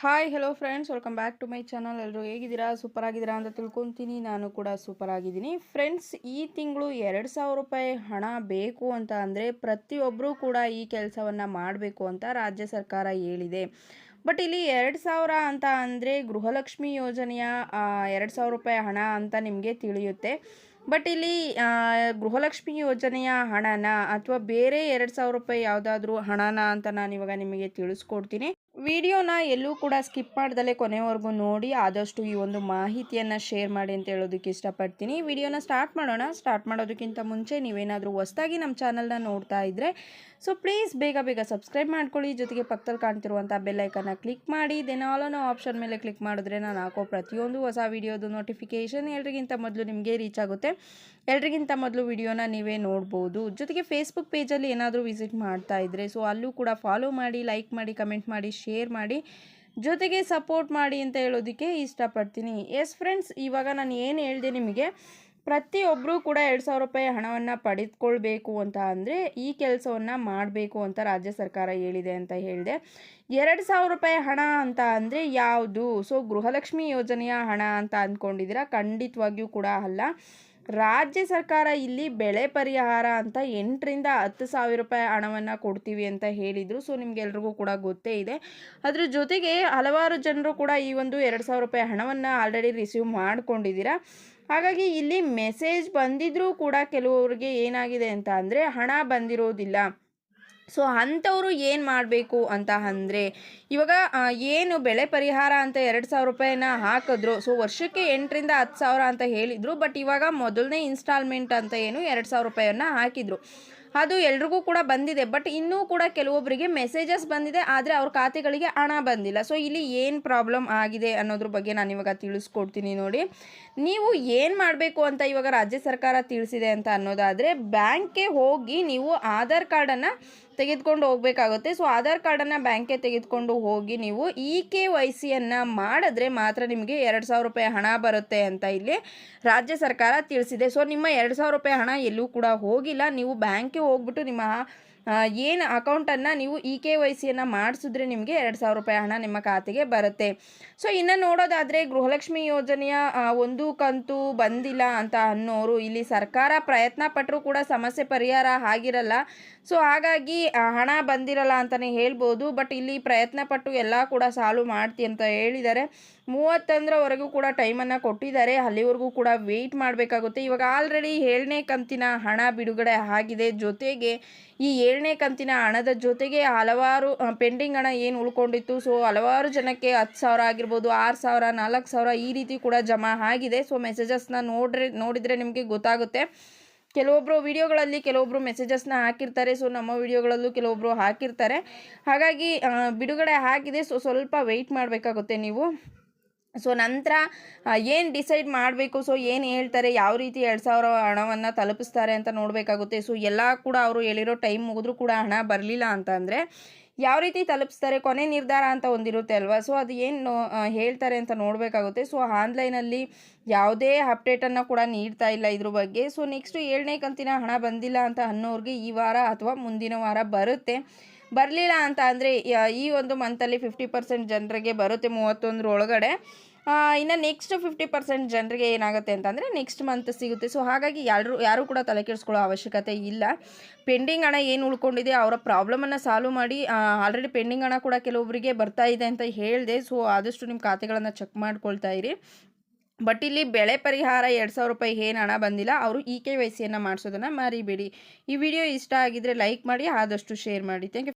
Hi hello friends welcome back to my channel ಎಲ್ಲರೂ ಹೇಗಿದ್ದೀರಾ? Super ಆಗಿದ್ದೀರಾ ಅಂತ ತಿಳ್ಕೊತೀನಿ. ನಾನು ಕೂಡ ಸೂಪರ್ ಆಗಿದ್ದೀನಿ. ಫ್ರೆಂಡ್ಸ್ ಈ ತಿಂಗಳು ಎರಡು ಸಾವಿರ ರೂಪಾಯಿ ಹಣ ಬೇಕು ಅಂತ ಅಂದರೆ ಪ್ರತಿಯೊಬ್ಬರೂ ಕೂಡ ಈ ಕೆಲಸವನ್ನು ಮಾಡಬೇಕು ಅಂತ ರಾಜ್ಯ ಸರ್ಕಾರ ಹೇಳಿದೆ. ಬಟ್ ಇಲ್ಲಿ ಎರಡು ಸಾವಿರ ಅಂತ ಅಂದರೆ ಗೃಹಲಕ್ಷ್ಮಿ ಯೋಜನೆಯ ಎರಡು ಸಾವಿರ ರೂಪಾಯಿ ಹಣ ಅಂತ ನಿಮಗೆ ತಿಳಿಯುತ್ತೆ. ಬಟ್ ಇಲ್ಲಿ ಗೃಹಲಕ್ಷ್ಮಿ ಯೋಜನೆಯ ಹಣನ ಅಥವಾ ಬೇರೆ ಎರಡು ಸಾವಿರ ರೂಪಾಯಿ ಯಾವುದಾದ್ರೂ ಹಣನ ಅಂತ ನಾನು ಇವಾಗ ನಿಮಗೆ ತಿಳಿಸ್ಕೊಡ್ತೀನಿ. ವಿಡಿಯೋನ ಎಲ್ಲೂ ಕೂಡ ಸ್ಕಿಪ್ ಮಾಡ್ದಲೇ ಕೊನೆವರೆಗೂ ನೋಡಿ ಆದಷ್ಟು ಈ ಒಂದು ಮಾಹಿತಿಯನ್ನು ಶೇರ್ ಮಾಡಿ ಅಂತ ಹೇಳೋದಕ್ಕೆ ಇಷ್ಟಪಡ್ತೀನಿ. ವಿಡಿಯೋನ ಸ್ಟಾರ್ಟ್ ಮಾಡೋಣ. ಸ್ಟಾರ್ಟ್ ಮಾಡೋದಕ್ಕಿಂತ ಮುಂಚೆ ನೀವೇನಾದರೂ ಹೊಸ್ದಾಗಿ ನಮ್ಮ ಚಾನಲ್ನ ನೋಡ್ತಾ ಇದ್ದರೆ ಸೊ ಪ್ಲೀಸ್ ಬೇಗ ಬೇಗ ಸಬ್ಸ್ಕ್ರೈಬ್ ಮಾಡ್ಕೊಳ್ಳಿ. ಜೊತೆಗೆ ಪಕ್ಕದಲ್ಲಿ ಕಾಣ್ತಿರುವಂಥ ಬೆಲ್ಲೈಕನ್ನ ಕ್ಲಿಕ್ ಮಾಡಿ. ದೆನ್ ಆಲ್ ಅನ್ನೋ ಆಪ್ಷನ್ ಮೇಲೆ ಕ್ಲಿಕ್ ಮಾಡಿದ್ರೆ ನಾನು ಹಾಕೋ ಪ್ರತಿಯೊಂದು ಹೊಸ ವಿಡಿಯೋದು ನೋಟಿಫಿಕೇಷನ್ ಎಲ್ರಿಗಿಂತ ಮೊದಲು ನಿಮಗೆ ರೀಚ್ ಆಗುತ್ತೆ. ಎಲ್ರಿಗಿಂತ ಮೊದಲು ವಿಡಿಯೋನ ನೀವೇ ನೋಡ್ಬೋದು. ಜೊತೆಗೆ ಫೇಸ್ಬುಕ್ ಪೇಜಲ್ಲಿ ಏನಾದರೂ ವಿಸಿಟ್ ಮಾಡ್ತಾ ಇದ್ದರೆ ಸೊ ಅಲ್ಲೂ ಕೂಡ ಫಾಲೋ ಮಾಡಿ ಲೈಕ್ ಮಾಡಿ ಕಮೆಂಟ್ ಮಾಡಿ ಶೇರ್ ಮಾಡಿ ಜೊತೆಗೆ ಸಪೋರ್ಟ್ ಮಾಡಿ ಅಂತ ಹೇಳೋದಕ್ಕೆ ಇಷ್ಟಪಡ್ತೀನಿ. ಎಸ್ ಫ್ರೆಂಡ್ಸ್ ಇವಾಗ ನಾನು ಏನು ಹೇಳಿದೆ ನಿಮಗೆ ಪ್ರತಿಯೊಬ್ಬರೂ ಕೂಡ ಎರಡು ಸಾವಿರ ರೂಪಾಯಿ ಹಣವನ್ನು ಪಡೆದುಕೊಳ್ಬೇಕು ಅಂತ ಅಂದರೆ ಈ ಕೆಲಸವನ್ನು ಮಾಡಬೇಕು ಅಂತ ರಾಜ್ಯ ಸರ್ಕಾರ ಹೇಳಿದೆ ಅಂತ ಹೇಳಿದೆ. ಎರಡು ಸಾವಿರ ರೂಪಾಯಿ ಹಣ ಅಂತ ಅಂದರೆ ಯಾವುದು? ಸೊ ಗೃಹಲಕ್ಷ್ಮಿ ಯೋಜನೆಯ ಹಣ ಅಂತ ಅಂದ್ಕೊಂಡಿದ್ದೀರಾ? ಖಂಡಿತವಾಗಿಯೂ ಕೂಡ ಅಲ್ಲ. ರಾಜ್ಯ ಸರ್ಕಾರ ಇಲ್ಲಿ ಬೆಳೆ ಪರಿಹಾರ ಅಂತ ಎಂಟರಿಂದ ಹತ್ತು ಸಾವಿರ ರೂಪಾಯಿ ಹಣವನ್ನು ಕೊಡ್ತೀವಿ ಅಂತ ಹೇಳಿದರು. ಸೊ ನಿಮಗೆಲ್ರಿಗೂ ಕೂಡ ಗೊತ್ತೇ ಇದೆ. ಅದ್ರ ಜೊತೆಗೆ ಹಲವಾರು ಜನರು ಕೂಡ ಈ ಒಂದು ಎರಡು ಸಾವಿರ ರೂಪಾಯಿ ಹಣವನ್ನು ಆಲ್ರೆಡಿ ರಿಸೀವ್ ಮಾಡ್ಕೊಂಡಿದ್ದೀರಾ. ಹಾಗಾಗಿ ಇಲ್ಲಿ ಮೆಸೇಜ್ ಬಂದಿದ್ರೂ ಕೂಡ ಕೆಲವರಿಗೆ ಏನಾಗಿದೆ ಅಂತ ಅಂದರೆ ಹಣ ಬಂದಿರೋದಿಲ್ಲ. ಸೊ ಅಂಥವರು ಏನು ಮಾಡಬೇಕು ಅಂತ ಅಂದರೆ, ಇವಾಗ ಏನು ಬೆಳೆ ಪರಿಹಾರ ಅಂತ ಎರಡು ಸಾವಿರ ರೂಪಾಯಿನ ಹಾಕಿದ್ರು, ಸೊ ವರ್ಷಕ್ಕೆ ಎಂಟರಿಂದ ಹತ್ತು ಸಾವಿರ ಅಂತ ಹೇಳಿದರು, ಬಟ್ ಇವಾಗ ಮೊದಲನೇ ಇನ್ಸ್ಟಾಲ್ಮೆಂಟ್ ಅಂತ ಏನು ಎರಡು ಸಾವಿರ ರೂಪಾಯಿಯನ್ನು ಹಾಕಿದರು. ಅದು ಎಲ್ರಿಗೂ ಕೂಡ ಬಂದಿದೆ, ಬಟ್ ಇನ್ನೂ ಕೂಡ ಕೆಲವೊಬ್ಬರಿಗೆ ಮೆಸೇಜಸ್ ಬಂದಿದೆ, ಆದರೆ ಅವ್ರ ಖಾತೆಗಳಿಗೆ ಹಣ ಬಂದಿಲ್ಲ. ಸೊ ಇಲ್ಲಿ ಏನು ಪ್ರಾಬ್ಲಮ್ ಆಗಿದೆ ಅನ್ನೋದ್ರ ಬಗ್ಗೆ ನಾನು ಇವಾಗ ತಿಳಿಸ್ಕೊಡ್ತೀನಿ ನೋಡಿ. ನೀವು ಏನು ಮಾಡಬೇಕು ಅಂತ ಇವಾಗ ರಾಜ್ಯ ಸರ್ಕಾರ ತಿಳಿಸಿದೆ ಅಂತ ಅನ್ನೋದಾದರೆ, ಬ್ಯಾಂಕ್ಗೆ ಹೋಗಿ ನೀವು ಆಧಾರ್ ಕಾರ್ಡನ್ನು ತೆಗೆದುಕೊಂಡು ಹೋಗಬೇಕಾಗುತ್ತೆ. ಸೊ ಆಧಾರ್ ಕಾರ್ಡನ್ನು ಬ್ಯಾಂಕ್ಗೆ ತೆಗೆದುಕೊಂಡು ಹೋಗಿ ನೀವು ಇ ಕೆ ವೈ ಸಿಯನ್ನು ಮಾಡಿದ್ರೆ ಮಾತ್ರ ನಿಮಗೆ ಎರಡು ಸಾವಿರ ರೂಪಾಯಿ ಹಣ ಬರುತ್ತೆ ಅಂತ ಇಲ್ಲಿ ರಾಜ್ಯ ಸರ್ಕಾರ ತಿಳಿಸಿದೆ. ಸೊ ನಿಮ್ಮ ಎರಡು ಸಾವಿರ ರೂಪಾಯಿ ಹಣ ಎಲ್ಲೂ ಕೂಡ ಹೋಗಿಲ್ಲ. ನೀವು ಬ್ಯಾಂಕ್ಗೆ ಹೋಗ್ಬಿಟ್ಟು ನಿಮ್ಮ ಏನು ಅಕೌಂಟನ್ನು ನೀವು ಇ ಕೆ ವೈ ಸಿಯನ್ನು ಮಾಡಿಸಿದ್ರೆ ನಿಮಗೆ ಎರಡು ಸಾವಿರ ರೂಪಾಯಿ ಹಣ ನಿಮ್ಮ ಖಾತೆಗೆ ಬರುತ್ತೆ. ಸೊ ಇನ್ನು ನೋಡೋದಾದರೆ ಗೃಹಲಕ್ಷ್ಮಿ ಯೋಜನೆಯ ಒಂದು ಕಂತು ಬಂದಿಲ್ಲ ಅಂತ ಅನ್ನೋರು ಇಲ್ಲಿ ಸರ್ಕಾರ ಪ್ರಯತ್ನ ಪಟ್ಟರೂ ಕೂಡ ಸಮಸ್ಯೆ ಪರಿಹಾರ ಆಗಿರಲ್ಲ. ಸೊ ಹಾಗಾಗಿ ಹಣ ಬಂದಿರಲ್ಲ ಅಂತಲೇ ಹೇಳ್ಬೋದು. ಬಟ್ ಇಲ್ಲಿ ಪ್ರಯತ್ನ ಪಟ್ಟು ಎಲ್ಲ ಕೂಡ ಸಾಲ್ವ್ ಮಾಡ್ತಿ ಅಂತ ಹೇಳಿದ್ದಾರೆ. ಮೂವತ್ತೊಂದರವರೆಗೂ ಕೂಡ ಟೈಮನ್ನು ಕೊಟ್ಟಿದ್ದಾರೆ. ಅಲ್ಲಿವರೆಗೂ ಕೂಡ ವೆಯ್ಟ್ ಮಾಡಬೇಕಾಗುತ್ತೆ. ಇವಾಗ ಆಲ್ರೆಡಿ ಏಳನೇ ಕಂತಿನ ಹಣ ಬಿಡುಗಡೆ ಆಗಿದೆ. ಜೊತೆಗೆ ಈ ಏಳನೇ ಕಂತಿನ ಹಣದ ಜೊತೆಗೆ ಹಲವಾರು ಪೆಂಡಿಂಗ್ ಹಣ ಏನು ಉಳ್ಕೊಂಡಿತ್ತು? ಸೊ ಹಲವಾರು ಜನಕ್ಕೆ ಹತ್ತು ಸಾವಿರ ಆಗಿರ್ಬೋದು, ಆರು ಸಾವಿರ, ನಾಲ್ಕು ಸಾವಿರ ಈ ರೀತಿ ಕೂಡ ಜಮಾ ಆಗಿದೆ. ಸೊ ಮೆಸೇಜಸ್ನ ನೋಡ್ರೆ, ನೋಡಿದರೆ ನಿಮಗೆ ಗೊತ್ತಾಗುತ್ತೆ. ಕೆಲವೊಬ್ಬರು ವಿಡಿಯೋಗಳಲ್ಲಿ ಕೆಲವೊಬ್ಬರು ಮೆಸೇಜಸ್ನ ಹಾಕಿರ್ತಾರೆ. ಸೊ ನಮ್ಮ ವಿಡಿಯೋಗಳಲ್ಲೂ ಕೆಲವೊಬ್ಬರು ಹಾಕಿರ್ತಾರೆ. ಹಾಗಾಗಿ ಬಿಡುಗಡೆ ಆಗಿದೆ. ಸೊ ಸ್ವಲ್ಪ ವೆಯ್ಟ್ ಮಾಡಬೇಕಾಗುತ್ತೆ ನೀವು. ಸೊ ನಂತರ ಏನು ಡಿಸೈಡ್ ಮಾಡಬೇಕು? ಸೊ ಏನು ಹೇಳ್ತಾರೆ? ಯಾವ ರೀತಿ ಎರಡು ಸಾವಿರ ಹಣವನ್ನು ತಲುಪಿಸ್ತಾರೆ ಅಂತ ನೋಡಬೇಕಾಗುತ್ತೆ. ಸೊ ಎಲ್ಲ ಕೂಡ ಅವರು ಹೇಳಿರೋ ಟೈಮ್ ಮುಗಿದ್ರೂ ಕೂಡ ಹಣ ಬರಲಿಲ್ಲ ಅಂತ ಅಂದರೆ ಯಾವ ರೀತಿ ತಲುಪಿಸ್ತಾರೆ? ಕೊನೆ ನಿರ್ಧಾರ ಅಂತ ಒಂದಿರುತ್ತೆ ಅಲ್ವಾ? ಸೊ ಅದು ಏನು ಹೇಳ್ತಾರೆ ಅಂತ ನೋಡಬೇಕಾಗುತ್ತೆ. ಸೊ ಆನ್ಲೈನಲ್ಲಿ ಯಾವುದೇ ಅಪ್ಡೇಟನ್ನು ಕೂಡ ನೀಡ್ತಾ ಇಲ್ಲ ಇದ್ರ ಬಗ್ಗೆ. ಸೊ ನೆಕ್ಸ್ಟು ಏಳನೇ ಕಂತಿನ ಹಣ ಬಂದಿಲ್ಲ ಅಂತ ಅನ್ನೋರಿಗೆ ಈ ವಾರ ಅಥವಾ ಮುಂದಿನ ವಾರ ಬರುತ್ತೆ. ಬರಲಿಲ್ಲ ಅಂತ ಅಂದರೆ ಈ ಒಂದು ಮಂತಲ್ಲಿ ಫಿಫ್ಟಿ ಪರ್ಸೆಂಟ್ ಜನರಿಗೆ ಬರುತ್ತೆ ಮೂವತ್ತೊಂದರ ಒಳಗಡೆ ಇನ್ನು ನೆಕ್ಸ್ಟ್ ಫಿಫ್ಟಿ ಪರ್ಸೆಂಟ್ ಜನರಿಗೆ ಏನಾಗುತ್ತೆ ಅಂತಂದರೆ ನೆಕ್ಸ್ಟ್ ಮಂತ್ ಸಿಗುತ್ತೆ. ಸೊ ಹಾಗಾಗಿ ಯಾರು ಯಾರೂ ಕೂಡ ತಲೆ ಕೆಡಿಸ್ಕೊಳ್ಳೋ ಅವಶ್ಯಕತೆ ಇಲ್ಲ. ಪೆಂಡಿಂಗ್ ಹಣ ಏನು ಉಳ್ಕೊಂಡಿದೆ ಅವರ ಪ್ರಾಬ್ಲಮನ್ನು ಸಾಲ್ವ್ ಮಾಡಿ ಆಲ್ರೆಡಿ ಪೆಂಡಿಂಗ್ ಹಣ ಕೂಡ ಕೆಲವೊಬ್ಬರಿಗೆ ಬರ್ತಾ ಇದೆ ಅಂತ ಹೇಳಿದೆ. ಸೊ ಆದಷ್ಟು ನಿಮ್ಮ ಖಾತೆಗಳನ್ನು ಚೆಕ್ ಮಾಡ್ಕೊಳ್ತಾ ಇರಿ. ಬಟ್ ಇಲ್ಲಿ ಬೆಳೆ ಪರಿಹಾರ ಎರಡು ಸಾವಿರ ರೂಪಾಯಿ ಏನು ಹಣ ಬಂದಿಲ್ಲ, ಅವರು ಇ ಕೆ ವೈ ಸಿಯನ್ನು ಮಾಡಿಸೋದನ್ನು ಮರಿಬೇಡಿ. ಈ ವಿಡಿಯೋ ಇಷ್ಟ ಆಗಿದ್ದರೆ ಲೈಕ್ ಮಾಡಿ, ಆದಷ್ಟು ಶೇರ್ ಮಾಡಿ. Thank you